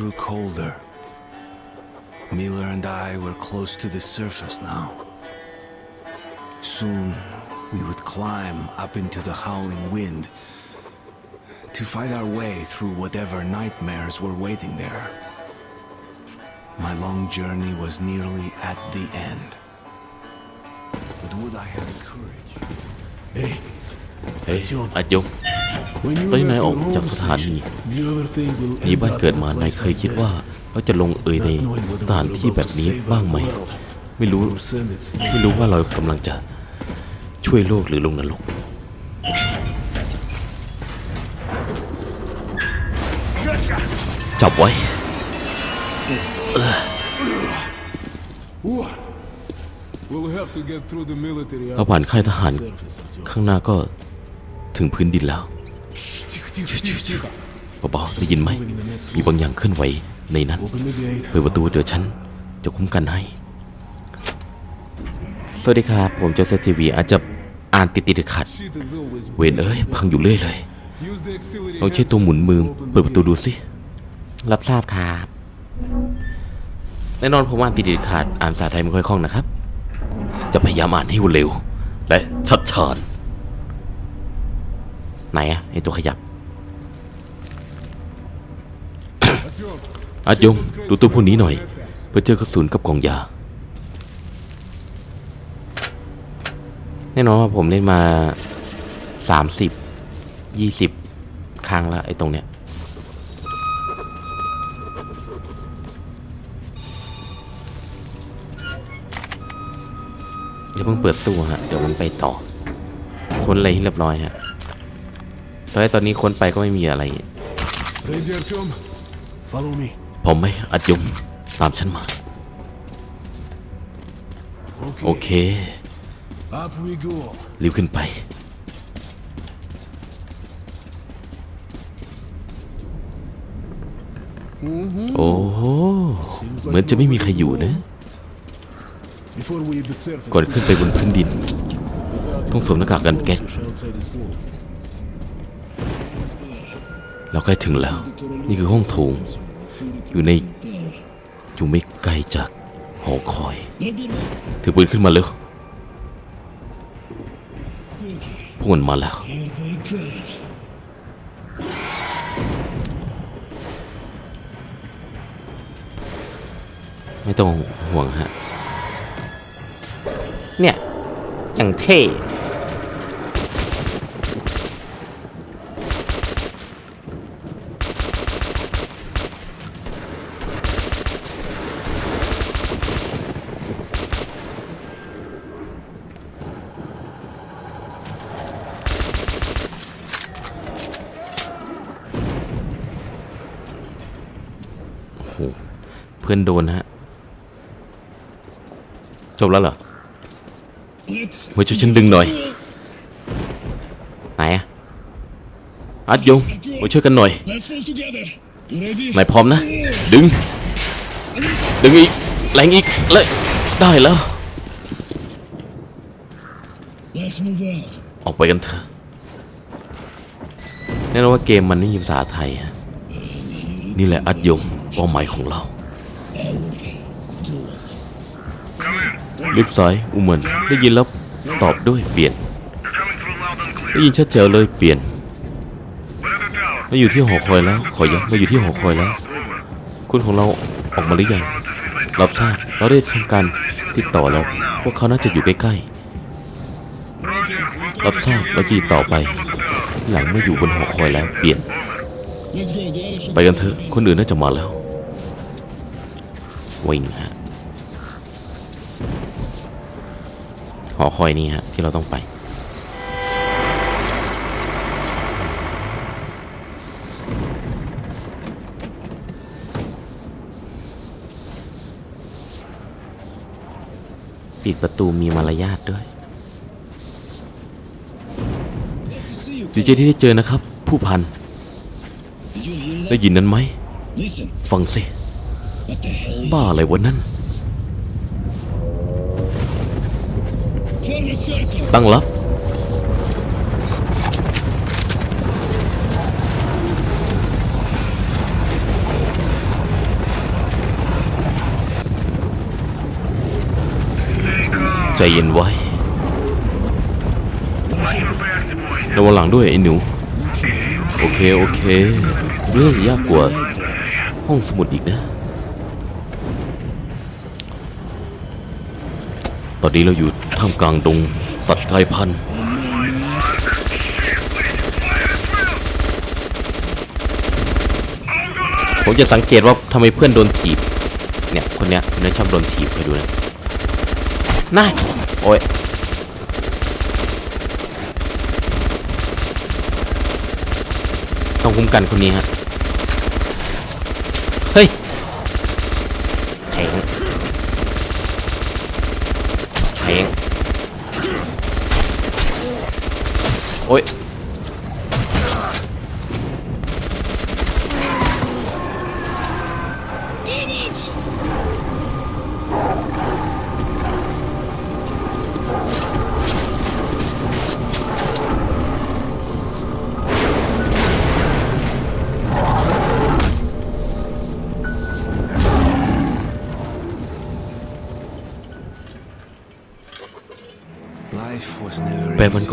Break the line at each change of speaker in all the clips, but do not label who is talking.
grew colder. Miller and I were close to the surface now. Soon, we would climb up into the howling wind to fight our way through whatever nightmares were waiting there. My long journey was nearly at the end. But would I have the courage?
Hey,
hey, Adjung.
John.
อาจง
when you
ตอนนี้นาย
left
ออก
your
จาก
home
สถานี
station, do you ever think we'll
หนี
end
บ้าน
up
เกิด
in
มา
a
นาย
place
เคย
like
คิดว่า
this?
เราจะลงเอยใน
Not knowing whether
สถาน
we're
ที่
about
แบบ
to
นี้
save
บ้าง
our
ไหม
world
ไม่รู้
or send it straight
ไม่รู้ว่าเรากำลังจะช่วยโลกหรือลงนรกจับไว้
We'll have to get through the military
เราผ่านค่ายทหาร
surface, Artyom.
ข้างหน้าก็ถึงพื้นดินแล้ว เบาๆได้ยินไหม มีบางอย่างเคลื่อนไหวในนั้นเปิดประตูเดี๋ยวฉันจะคุ้มกันให้ สวัสดีครับ ผมโจเซฟทีวีอาจจะอ่านติดติดขัด เวนเอ้ย พังอยู่เรื่อยเลยลองใช้ตัวหมุนมือเปิดประตูดูสิ รับทราบครับแน่นอนผมอ่านติดติดขัด อ่านภาษาไทยไม่ค่อยคล่องนะครับ จะพยายามอ่านให้เร็ว และชัดชาน ไหนอะไอตัวขยับอาจยงดูตัวพวกนี้หน่อย เพื่อเจอกระสุนกับกองยา แน่นอนว่าผมเล่นมาสามสิบยี่สิบครั้งแล้วไอ้ตรงเนี้ยอย่าเพิ่งเปิดตู้ฮะ เดี๋ยวมันไปต่อ คนอะไรให้เรียบร้อยฮะ ตอนนี้ตอนนี้ค้นไปก็ไม่มีอะไร
Ready, Artyom? Follow me.
ผมไหมอาจยงตามฉันมา
Okay.
โอเค
Up we go.
รีบขึ้นไป โอ้โหเหมือนจะไม่มีใครอยู่นะ
Before we hit the surface,
ก่อนขึ้นไปบนพื้นดินต้องสวมหน้ากากกันแก๊ส
push outside this wall.
เราใกล้ถึงแล้ว นี่คือห้องโถง อยู่ในอยู่ไม่ไกลจากหอคอย ถือปืนขึ้นมาเร็วพวกมันมาแล้ว ไม่ต้องห่วงฮะ เนี่ย อย่างเท่ พื่อนโดนฮะ จบแล้วเหรอมาช่วยฉันดึงหน่อย ไหนอะอัดยงมาช่วยกันหน่อย
Let's move together. You ready?
นายพร้อมนะ ดึง ดึงอีก แรงอีก เลยได้แล้ว ออกไปกันเถอะแน่นอนว่าเกมมันไม่มีภาษาไทยฮะนี่แหละอัดยงเป้าหมายของเรา ลึกซ้ายอุมันได้ยินแล้วตอบด้วยเปลี่ยน ได้ยินชัดเจนเลยเปลี่ยน
We're at the tower.
เราอยู่ที่หอคอยแล้ว ขอย้ำเราอยู่ที่หอคอยแล้ว คุณของเราออกมาหรือยังรับทราบเราได้ทำการติดต่อแล้วพวกเขาน่าจะอยู่ใกล้ๆรับทราบเราจะติดต่อไป หลังไม่อยู่บนหอคอยแล้วเปลี่ยน ไปกันเถอะคนอื่นน่าจะมาแล้ววิ่งฮะ อคอยนี่ฮะที่เราต้องไป ปิดประตูมีมารยาทด้วยดีใจที่ได้เจอนะครับ ผู้พัน ได้ยินนั้นไหม ฟังสิ บ้าอะไรวะนั่น ตั้งรับใจเย็นไว้ระวังหลังด้วยไอ้หนู โอเค โอเค เรื่องยากกว่า ห้องสมุดอีกนะ ตอนนี้เราอยู่ ท่ามกลางดง สัตว์กลายพันธุ์ผมจะสังเกตว่าทำไมเพื่อนโดนถีบ เนี่ย คนเนี้ยคนนี้ชอบโดนถีบไปดูนะนายโอ้ยต้องคุ้มกันคนนี้ฮะ เฮ้ยแข็งแข็ง โอ้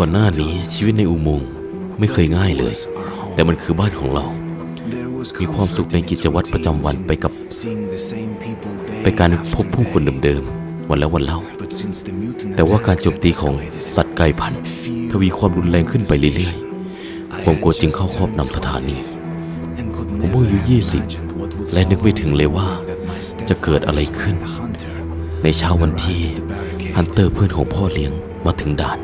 ก่อนหน้านี้ชีวิตในอุโมงค์ไม่เคยง่ายเลย แต่มันคือบ้านของเรา
มีความสุขในกิจวัตรประจำวันไปกับ
ไปกา
ร
พบผู้ค
น
เดิมๆวันแล้ววันเล่า
แต่ว่าการ
โจมตีขอ
ง
สัตว์กลายพันธุ์ทวีความรุนแรงขึ้นไปเรื่อยๆผมกลัวจึงเข้าครอบนำสถานี
ผมเพิ่งอายุ20
และ
และ
นึกไม่ถึงเล
ย
ว่า จะเกิดอะ
ไร
ขึ้น ในเช้าวันที่ฮันเตอร์เพื่อนของพ่อเลี้ยงมาถึงด่าน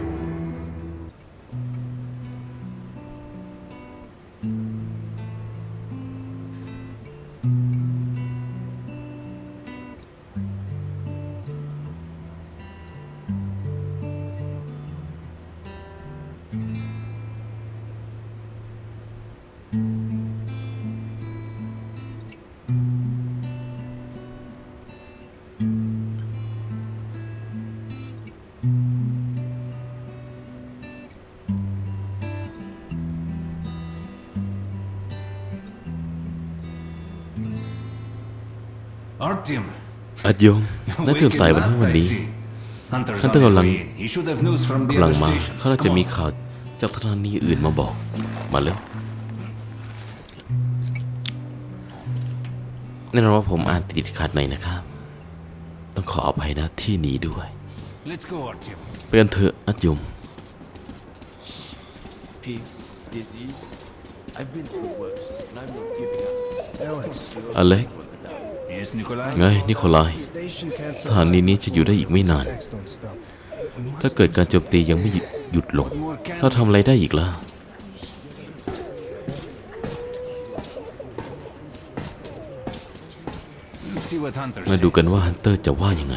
อัดโยมน่าตื่นสายวันทั้งวันนี้
Hunter's
Hunter
on his
กำลัง
way in. He should have news from the
กำลัง
other
มา
stations.
เขาน่าจะ
Come
มี
on.
ข่าวจากสถานีอื่นมาบอก มาแล้วแน่นอนว่าผมอ่านติดขัดหน่อยนะครับ ต้องขออภัยนะที่นี้ด้วย
Let's go, Artyom.
เปลี่ยนเถอะอัดโยม
peace, disease. I've been through worse, and I'm not giving up.
อ เล็ก
Yes, Nikolai?
ไงนิโคลายสถานีนี้จะอยู่ได้อีกไม่นาน ถ้าเกิดการโจมตียังไม่หยุดลง เราทำอะไรได้อีกล่ะ
Let's see what Hunter
มาดู
says.
กันว่าฮันเตอร์จะว่ายังไง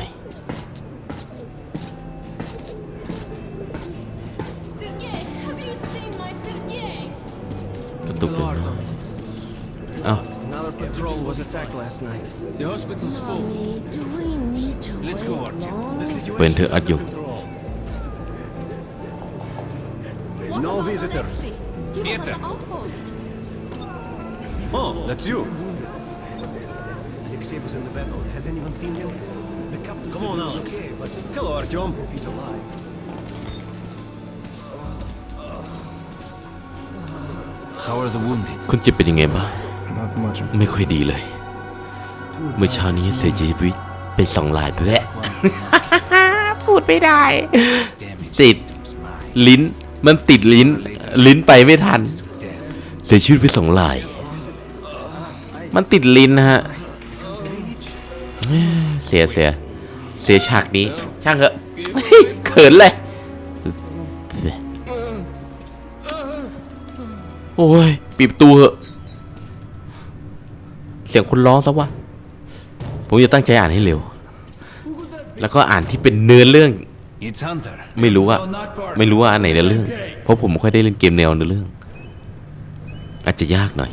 was attacked last night. The hospital's full.
Do we need to
Let's go, Artyom.
เป็นเธออัดโยม
What about Alexei? He was
Peter.
on the outpost.
Oh, that's you.
Alexei was in the battle. Has anyone seen him? The captain
Come
said
on,
he was
Alex.
okay, but
Hello, Artyom.
hope he's alive.
คุณเจ็บเป็นยังไงบ้าง
Not much.
ไม่ค่อยดีเลย เมื่อเช้านี้เสียชีวิตไปสองลายไปแล้วพูดไม่ได้ ติด ลิ้น มันติดลิ้น ลิ้นไปไม่ทัน เสียชีวิตไปสองลาย มันติดลิ้นนะฮะ เสียเสีย เสียฉากนี้ ช่างเถอะเขินเลย โอ้ย ปิดประตูเหอะ เสียงคนร้องซะวะผมจะตั้งใจอ่านให้เร็ว แล้วก็อ่านที่เป็นเนื้อเรื่อง
It's Hunter.
ไม่รู้ว่าไม่รู้ว่าอันไหนเนื้อเรื่อง เพราะผมไม่ค่อยได้เล่นเกมแนวเนื้อเรื่อง อาจจะยากหน่อย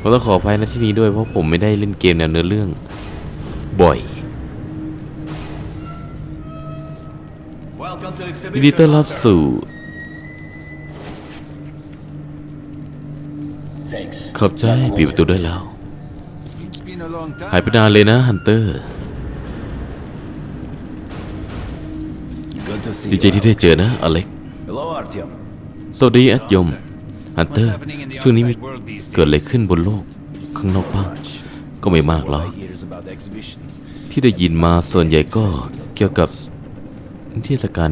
ผมต้องขออภัยณที่นี้ด้วยเพราะผมไม่ได้เล่นเกมแนวเนื้อเรื่อง บ่อย
Welcome to
ยินดีต้อนรับสู่ ขอบใจปิดประตูได้แล้ว หายไปนานเลยนะฮันเตอร์ ดีใจที่ได้เจอนะอเล็ก สวัสดีแอดยม ฮันเตอร์ ช่วงนี้มีเกิดอะไรขึ้นบนโลก ข้างนอกบ้าง ก็ไม่มากหรอก ที่ได้ยินมาส่วนใหญ่ก็เกี่ยวกับเทศกาล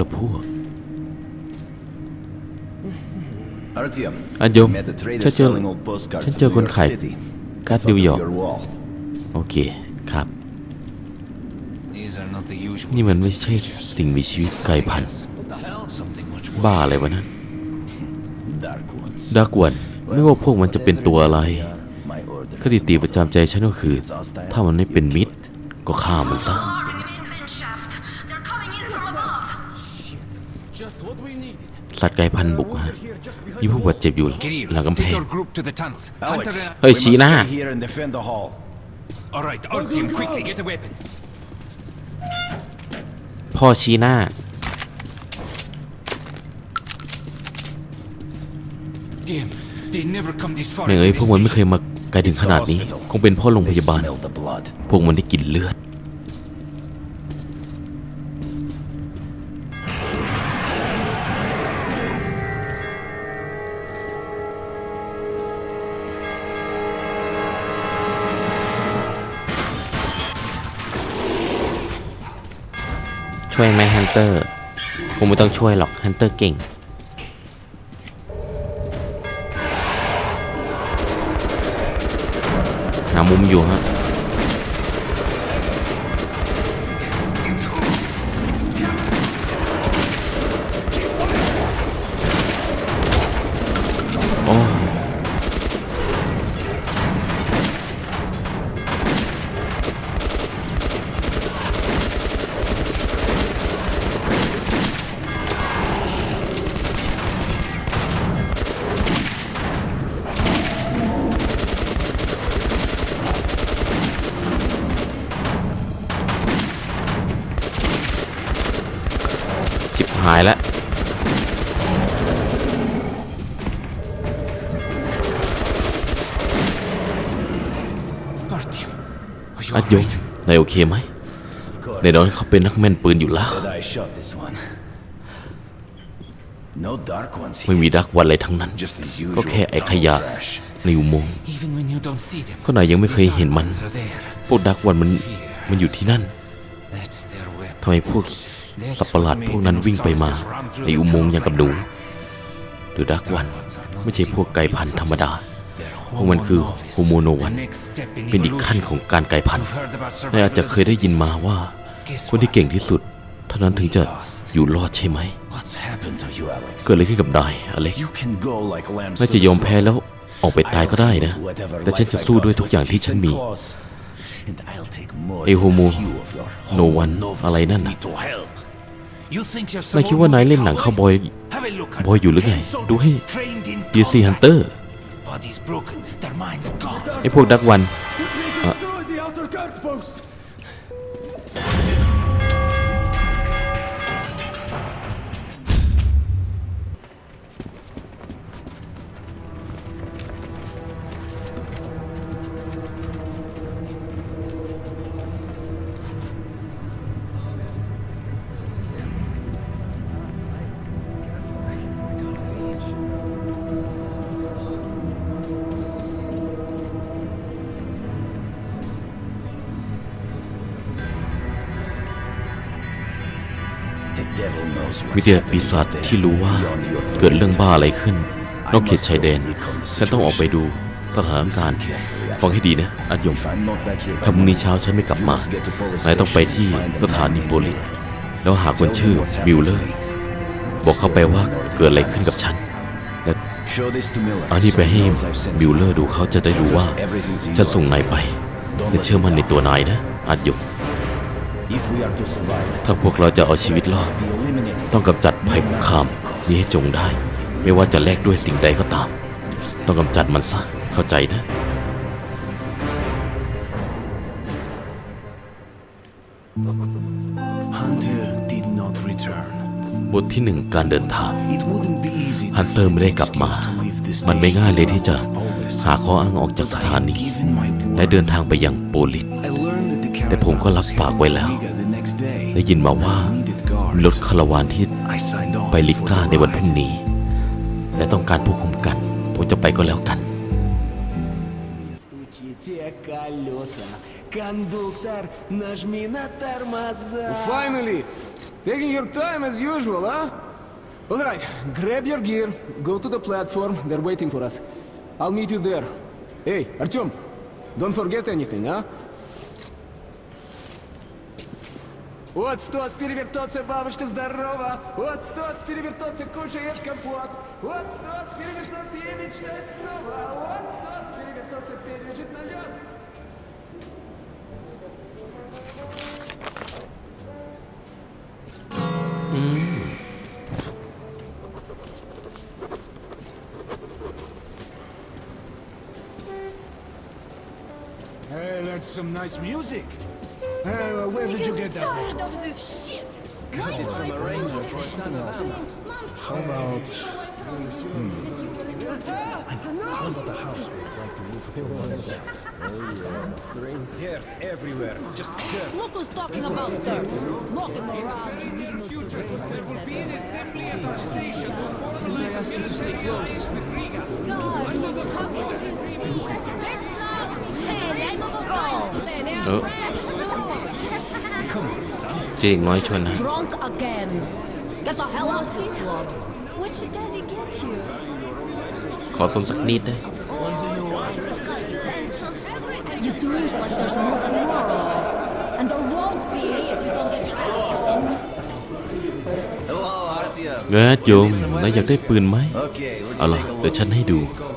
ละพวก อันยม
met a trader
ฉันเจอ
selling old postcards
ฉัน
of
เจอ
New
คน
York
ขาย
City.
การ์ด
Thought
นิวยอ
of
ร์ก
your wall.
โอเคครับ
These are not the usual
นี่มันไม่ใช่สิ่งมีชีวิตไกลพันธุ์
something much
บ้าอะไรวะนั้น
Dark ones.
ดักวันไม่ว่าพวกมันจะเป็นตัวอะไร
My order.
คติตีประจำใจฉันก็คือ ถ้ามันไม่เป็นมิตร ก็ฆ่ามันซะ
They're coming in from above.
Just what we needed.
สัตว์ไกลพันธุ์บุกมา มีผู้บาดเจ็บอยู่
Kirill,
หลังกำแพ
take
ง
your group to the tunnels.
Alex,
Hunter and...
เฮ้ย
we
ชี้
must
หน้า
stay here and defend the hall.
All right, Artyom, quickly, get a weapon.
พ่อชี้หน้า
Damn, they never come this far
แม่ง
into
เอ้ย
this
พวกมันไม่เคย
station.
มาไกลถึงขนาดนี้ คงเป็นเพ่อโรงพ
They
ยาบาล
smell the blood.
พวกมันได้กลิ่นเลือด นเตอร์ผมไม่ต้องช่วยหรอกฮันเตอร์เก่ง หามุมอยู่ฮะ ยม
alright?
นายโอเคไหม
Of course.
ในน้อยเขาเป็นนักแม่นปืนอยู่แล้ว
But I shot this one. No dark ones
ไม่
here.
มีดักวันอะไรทั้งนั้น
Just the
ก็
usual
แค่ไอ้ข
tunnel
ยะ
trash.
ในอุโมงค์
Even when you don't see them,
ก็นายยังไม่เคยเห็นมัน
the dark ones are there.
พวกดักวันมันมันอยู่ที่นั่น
That's their weapon.
ทำไมพวกสัตว์ประหลาดพวกนั้นวิ่งไปมาในอุโมงค์อย่างกับหนูหรือดักวันไม่ใช่พวกไก่พันธุ์ธรรมดา พวกมันคือโฮโมโนวัน เป็นอีกขั้นของการไก่พันธุ์นายอาจจะเคยได้ยินมาว่า คนที่เก่งที่สุด เท่านั้นถึงจะอยู่รอดใช่ไหม
What's happened to you, Alex?
เกิดอะไรขึ้นกับนายอเล็ก
You can go like lambs
น่า
to
จะ
the
ยอมแพ้
slaughter.
แล้วออกไปตายก็ได้นะ
I'll do whatever
แต่ฉัน
life
จะ
I
สู้
got
ด้วยทุก
with
อย่างที่ฉัน
teeth
มี
and claws. And I'll take more
ไอโฮโม
than a few of your
โนวัน
homo
อะไร
novus
นั่น
with
น่ะ
me to help.
You think you're
นาย
some
คิดว่านาย
old
เล่นหนัง
cowboy?
คาวบอย
Have a look at
บอยอยู่หรือไง
Ten
ดูให้
soldiers trained in
ดีซี
combat.
ฮันเตอร์ ไอพวกดักวัน วิทยาปีศาจที่รู้ว่าเกิดเรื่องบ้าอะไรขึ้น นอกเขตชายแดน ฉันต้องออกไปดูสถานการณ์ฟังให้ดีนะอัดยมถ้าพรุ่งนี้เช้าฉันไม่กลับมานายต้องไปที่สถานีโปลิสแล้วหาคนชื่อบิลเลอร์ บอกเขาไปว่าเกิดอะไรขึ้นกับฉันและ
อั
อั
น
นี้
ไปให้บิลเลอร์ดูเขาจะได้รู้ว่าฉันส่งนา
ย
ไป
ไปและเชื่อมั่นในตัวนายนะอัดยม ถ้าพวกเราจะเอาชีวิตรอด ต้องกำจัดภัยคุกคามนี้ให้จงได้ ไม่ว่าจะแลกด้วยสิ่งใดก็ตาม ต้องกำจัดมันซะ เข้าใจนะ
Hunter did not return.
บทที่หนึ่งการเดินทาง
It wouldn't be easy to
ฮันเตอร์
find
ไม่ได้
an
กลับมา
excuse to leave this
มันไม่ง่ายเลยที่จะ
nation to Polis.
หาข้ออ้างออกจากส
But I
ถา
had
นี
given my word.
และเดินทางไปยังโปลิส แต่ผมก็
caravan
รับ
was
ปาก
heading
ไว้
to
แล้ว
Riga the next day.
ได้ยินมาว่า
I needed guards.
รถ
heart.
คาราวานที่
I signed on
ไปลิ
for
ก้า
the
ในวันพรุ่ง
ride.
นี้ และต้องการผู้คุมกัน ผมจะไปก็แล้วกัน
Стучите колеса. Кондуктор, нажми на тормоза.
Finally! Taking your time as usual, huh? All right, grab your gear, go to the platform. They're waiting for us. I'll meet you there. Hey, Artyom, don't forget anything, huh? Вот стоц перевертоться, бабушка здорова. Вот стоц перевертоться, кушает компот. Вот стоц перевертоться и мечтать снова. Вот стоц перевертоться, пережить налет.
Hey, that's some nice music. Uh, where did you get that?
Tired of this shit. Got it from a ranger for something else. How about...
Dirt everywhere. Just dirt.
Look who's talking about dirt. Walking around.
Did I ask you to stay close?
God, how can this be? Let's not say let's go.
Oh. เจ๊เด็กน้อยชวนนะ
Drunk again. Get the hell out of this swamp. What should daddy get you?
ขอส้มสักนิดนะ
You drink like there's no tomorrow. And there won't be if you don't get your ass kicked in.
Hello, Artyom.
เงดโยมนายอยากได้ปืนไหม
Okay, let's
เอาล่ะ
take a
เดี๋ยว
look.
ฉันให้ดู
Submachine gun, 5.45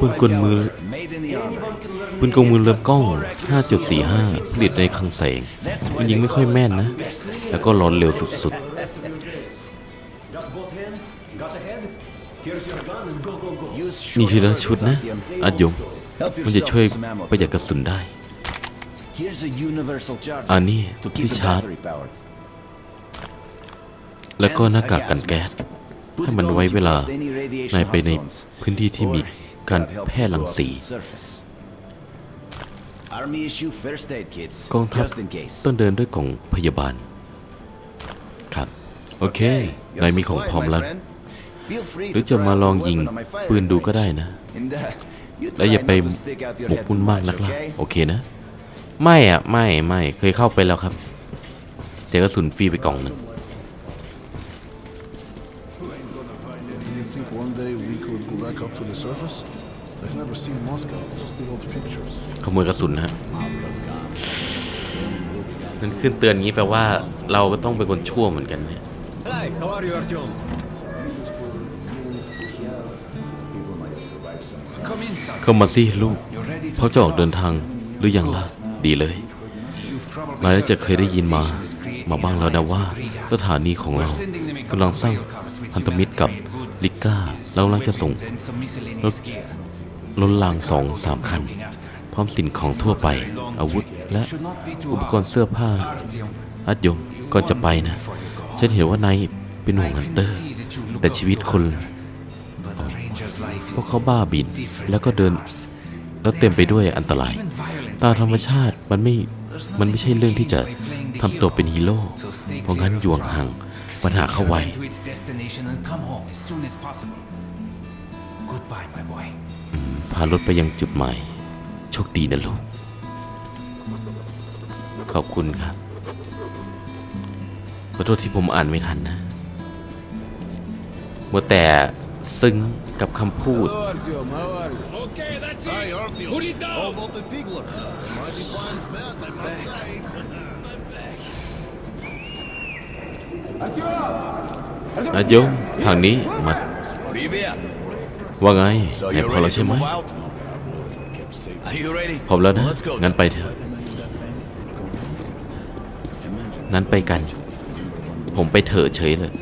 ปืนกลมือ
caliber, made in the army.
ปืนกลมือเรือมกล้อง 5.45 ผลิตในคลังแสงมันยิงไม่ค่อยแม่นนะ แล้วก็ร้อนเร็วสุด
Got both hands? Got the head? Here's your gun and go, go, go.
Use
ๆนี่
short
ทีละ
bursts,
ชุดนะ
Artyom.
อาจโยม
Help
มันจะช่วย
yourself to some ammo.
ประหยัดกระสุนได้
Here's a universal charger
อันนี้
to
ที่
keep the
ชาร์จ
battery powered.
แล้วก็
And
ห
a
น้ากาก
gas
กันแก๊ส
mask. Put
ให้
it
มัน
on
ไว้
if
เว
you
ลา
cross any radiation
นายไป
hot
ใน
zones.
พื้นที่ที่มี
Or
การ
God help
แพร่
you
รัง
go up
สี
to the surface. Army issue first aid kits,
กองทัพ
just in case.
ต้องเดินด้วยกล่องพยาบาล ครับ โอเค
Your
นายมีของ
supply,
พร้อม
my
แล้ว
friend. Feel free
หรือ
to
จะ
try
มา
out
ลอง
your
ยิง
weapon on my firing
ปืนดูก็ได้
range.
นะ
And, uh, you
แล้วอย่า
try
ไป
not to stick out your
หมก
head
มุ่น
too
มาก
much,
นักล่ะ
okay?
โอเคนะ ไม่อะ ไม่ไม่เคยเข้าไปแล้วครับ เสียกระสุนฟรีไปกล่องหนึ่ง
the surface? I've never seen Moscow, just the old pictures.
ขโมยกระสุนนะฮะมันขึ้นเตือนงี้แปลว่าเราก็ต้องเป็นคนชั่วเหมือนกันเนี่ย
Hi, how are you, Artyom?
Come in, son.
เข้ามาสิลูก
You're ready to
เขาจะออก
set
เดิ
off.
นทางหรือยังล่ะ ดีเลย
You've probably
นายน่า
heard
จะเคยได้ยินมา
our station is creating
มาบ้างแล้วนะ
an
ว่า
alliance with
ส
Riga.
ถานีของเรา
We're sending them a
กำลัง
couple
สร้าง
of railcars with
พันธมิตรกับ
humanitarian goods,
ลิก้า เรากำลังจะส่ง
weapons and some miscellaneous gear.
รถรางสองสามคัน พร้อมสิ่งของทั่วไป อาวุธและอุปกรณ์เสื้อผ้าอาจยมก่อนจะไปนะ ฉันเห็นว่านายเป็นห่วงฮันเตอร์ แต่ชีวิตคนพวกเขาบ้าบินแล้วก็เดิน แล้วเต็มไปด้วยอันตราย ตาธรรมชาติมันไม่ มันไม่ใช่เรื่องที่จะทำตัวเป็นฮีโร่ เพราะงั้นอยู่ห่าง ปัญหาเข้าไว้
See it to its destination and come home as soon as possible. Goodbye, my boy.
พารถไปยังจุดหมาย โชคดีนะลูก ขอบคุณครับ ขอโทษที่ผมอ่านไม่ทันนะมัวแต่ซึ้งกับคำพูด
Hello, Artyom, how are you?
Okay, that's it. Hi,
อายโยงทางนี้มาว่าไงไหนพอแล้วใช่ไหมพร้อมแล้วนะ งั้นไปเถอะ นั้นไปกัน ผมไปเถอะเฉยเลย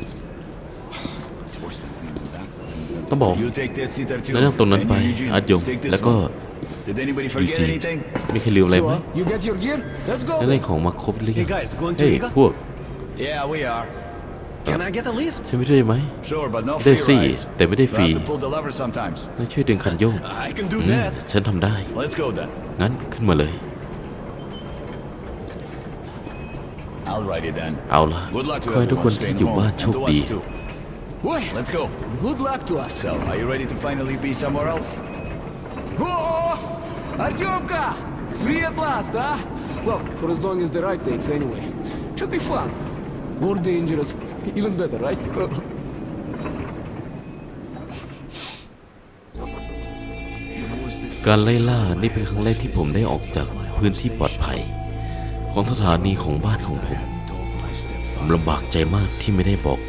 ต้องบอกนั่งตรงนั้นไปอาจย
ง
แล้วก็
ดี
จี
ไม่
เคยลืมอะไรไหมได้ของมาครบหรือยังเฮ้ยพวก
Can I get a lift?
ใช่ไม่ได้ไหม
Sure, but no
ได้
free
สิ
rides.
แต่ไม่ได้
You
ฟรี
have to pull the lever sometimes.
นายช่วยดึงคันโยก
I can do
อืม
that.
ฉันทำได้
Let's go then.
งั้นขึ้นมาเลย
I'll write it then.
เอาละ
Good luck
ข
to
อให้ทุกคน
everyone
ที่
staying
อยู่
home.
บ้าน
And
โชค
to
ดี
us too.
Boy,
Let's go.
good luck to us.
So, are you ready to finally be somewhere else?
Oh, Artyomka! Free at last, huh? Well, for as long as the ride takes, anyway. Should be fun. More dangerous. Even better, right?
การไล่ล่านี่เป็นครั้งแรกที่ผมได้ออกจากพื้นที่ปลอดภัย ของสถานีของบ้านของผมผมลำบากใจมากที่ไม่ได้บอก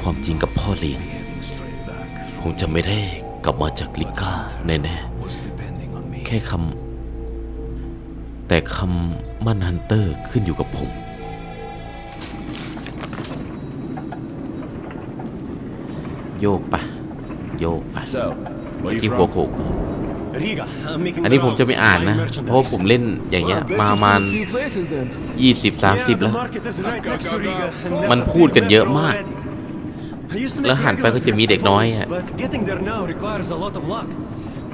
ความจริงกับพ่อเลี้ยงคงจะไม่ได้กลับมาจากลิก้าแน่ๆแค่คำแต่คำมั่นฮันเตอร์ขึ้นอยู่กับผม โยกปะโยกปะ
So, where
ที่
you
หัว
from?
โขก
Riga. I'm making
อัน
the
นี้ผมจะ
rounds,
ไม่อ่าน
buying
นะ เพราะว่าผม
merchandise.
เล่นอย่างเงี้ย
Well, I bet
มา
you've
ประมาณ
seen a few places then.
20
Yeah,
30
the
แล้ว
market is right next to Riga. and
มัน
that's a
พูด
big
กันเยอะ
metro
มาก
already. I used to
แล้ว
make
หันไปก็
regular
จะมี
trips
เด็ก
for
น้อย
police,
อะ
but getting there now requires a lot of luck.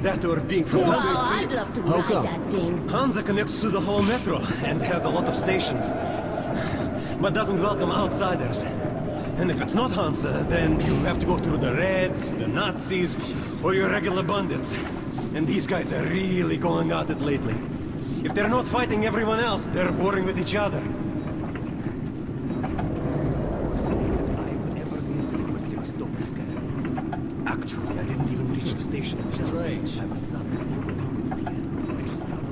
That or being from
Oh,
Hansa.
I'd love to
How
ride
come?
that thing.
Hansa connects to the whole metro and has a lot of stations, but doesn't welcome outsiders. And if it's not Hansa, uh, then you have to go through the Reds, the Nazis, or your regular bandits. And these guys are really going at it lately. If they're not fighting everyone else, they're warring with each other. Actually, I didn't even reach the station itself.
Strange.
I was suddenly overcome with fear. I just ran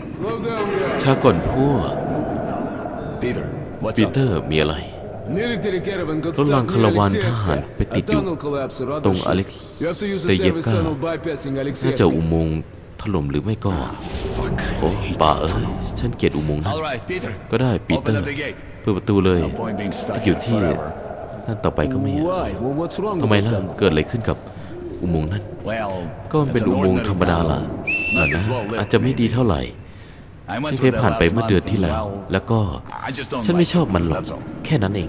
away.
Slow down, guys.
ปี
up?
เตอร์มีอะไร
Military caravan got
รถราง
stuck
คาราวาน
near
ทหาร
Alexeyevsk.
ไปติด
A
อยู่
tunnel collapse or
ตรง
other
อเล็ก
shit. You have to use
เซ
the
เยฟ
service
กา
tunnel bypassing
น่าจะ
Alexeyevsk.
อุโมงค์ถล่มหรือไม่ก็โอ้ป่าเอ้ยฉันเกลียดอุโมงค์นั้น
All right, Peter.
ก็ได้ปีเตอ
Open
ร์
up the gate.
เปิดประตูเลย
No point being stuck
ถ้าอยู่
here
ที่
forever.
นั่นต่อไปก็ไม่
Why? Well, what's wrong
ทำไม
with
ล่ะ
that tunnel?
เกิดอะไรขึ้นกับอุโมงค์นั้น
Well,
ก็มันเป็น
it's
อุ
an
โมงค์
ordinary
ธรรมดาล่ะ
tunnel.
นั่น
Not
นะ
as well lit,
อาจจะไม่ดี
maybe.
เท่าไหร่
I
ฉัน
went
เค
through
ย
there
ผ่านไป
last
เมื่อเดือน
month
ที่
and,
แล้ว
well,
แล้วก็
I just don't
ฉันไม่
like
ชอบมันหรอก
That's all.
แค่นั้นเอง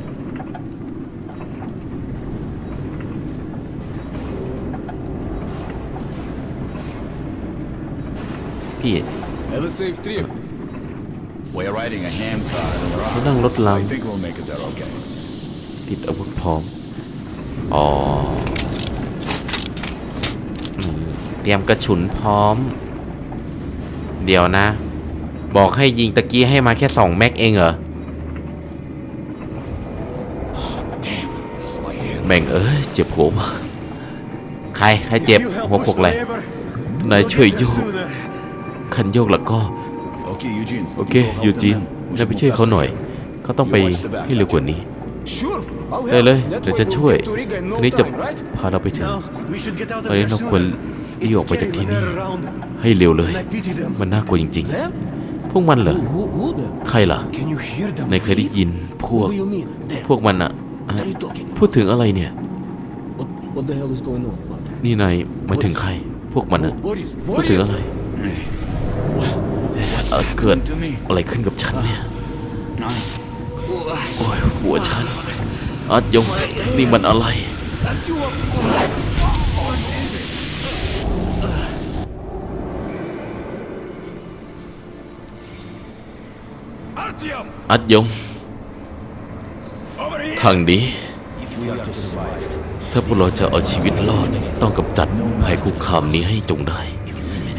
พี่
Have a safe trip.
We're riding a hand car in the
เขา
rock.
นั่งรถลัง
I think we'll make it there okay.
ติดอาวุธพร้อม อ๋ออืมเตรียมกระฉุนพร้อม เดี๋ยวนะ บอกให้ยิงตะกี้ให้มาแค่สองแม็กเองเหรอแม่งเอ้ยเจ็บหัวมากใครใครเจ็บหัว
พ
วกเล
ย
นายช่วยโยกคันโยกแล้วก็ โอเคยูจีนนายไปช่วยเขาหน่อยเขาต้องไปให้เร็วกว่านี้ได้เลยเดี๋ยวฉันช่วยทีนี้จะพาเราไปถึงตอนนี้เราควรรีบออกไปจากที่นี่ให้เร็วเลย มันน่ากลัวจริง ๆ พวกมันเหรอ
Who, who them?
ใครล่ะ
Can you hear them?
นายเคยได้ยินพว
What
ก
do you mean? Them?
พวกมันอะอะ
What are you talking about?
พูดถึงอะไรเนี่ย
What, what the hell is going on? What?
นี่นายหมายถึงใคร พวกมันอะ
Boris,
พูดถึง
Boris!
อะไรเอ่อเกิดอะไรขึ้นกับฉันเนี่ย โอ้ยหัวฉันอัดยงนี่มันอะไร อัดยง ทางนี้ ถ้าพวกเราจะเอาชีวิตรอด ต้องกำจัดภัยคุกคามนี้ให้จงได้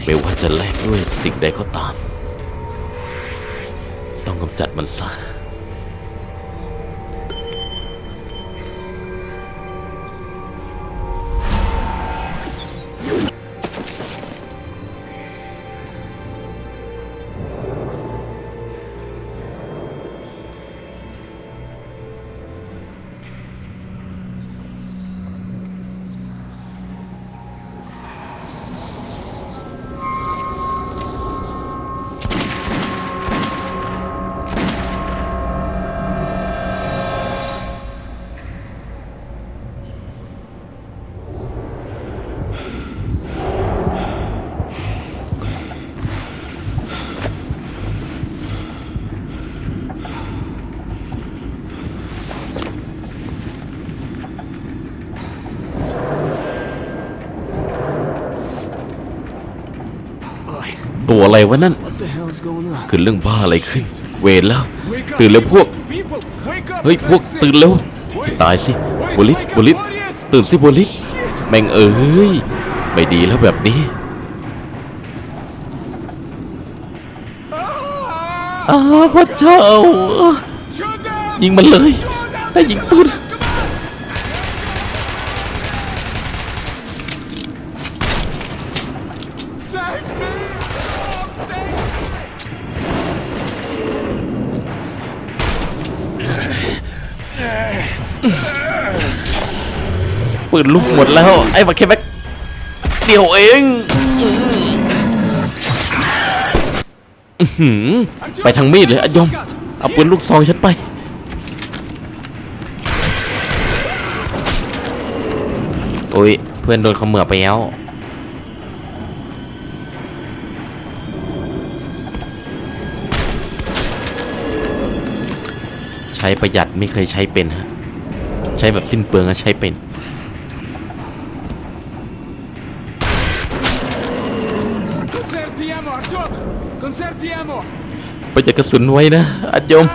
ไม่ว่าจะแลกด้วยสิ่งใดก็ตาม ต้องกำจัดมันซะ ตัวอะไรวะนั่น
What the hell is going on?
คือเรื่องบ้าอะไรขึ้น เวรแล้ว ตื่นเร็วพวก
People, wake up!
เฮ้ยพวกตื่นเร็วตายสิบริสบริสตื่นสิบริสแม่งเอ้ยไม่ดีแล้วแบบนี้อ้าวพระเจ้า
Shoot them!
ยิงมันเลยได้ยิงปืน ปืนลูกหมดแล้ว ไอ้บักแค่แบ็คเดี่ยวเองไปทางมีดเลยอะยอม เอาปืนลูกซองฉันไป โอ้ย เพื่อนโดนเขมือไปแล้วใช้ประหยัดไม่เคยใช้เป็นฮะ ใช้แบบสิ้นเปลืองก็ใช้เป็น ไปจัดกระสุนไว้นะอาจยม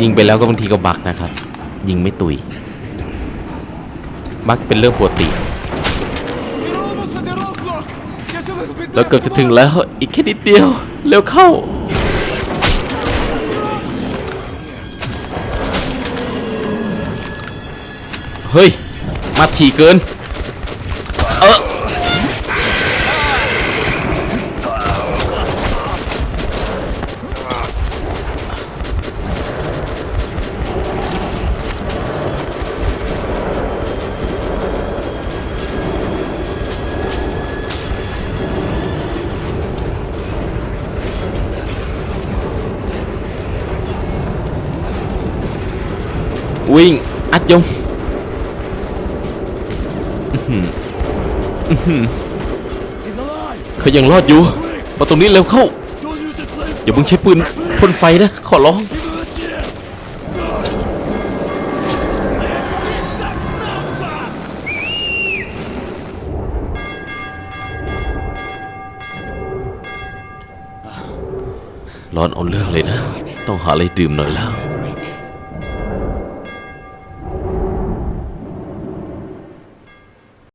ยิงไปแล้วก็บางทีก็บักนะครับ ยิงไม่ตุย บักเป็นเรื่องปกติ เราเกือบจะถึงแล้วอีกแค่นิดเดียว เร็วเข้า เฮ้ย มาถี่เกิน ยังรอดอยู่ มาตรงนี้เร็วเข้า อย่าเพิ่งใช้ปืนพ่นไฟนะ ขอร้อง ร้อนเอาเรื่องเลยนะ ต้องหาอะไรดื่มหน่อยแล้ว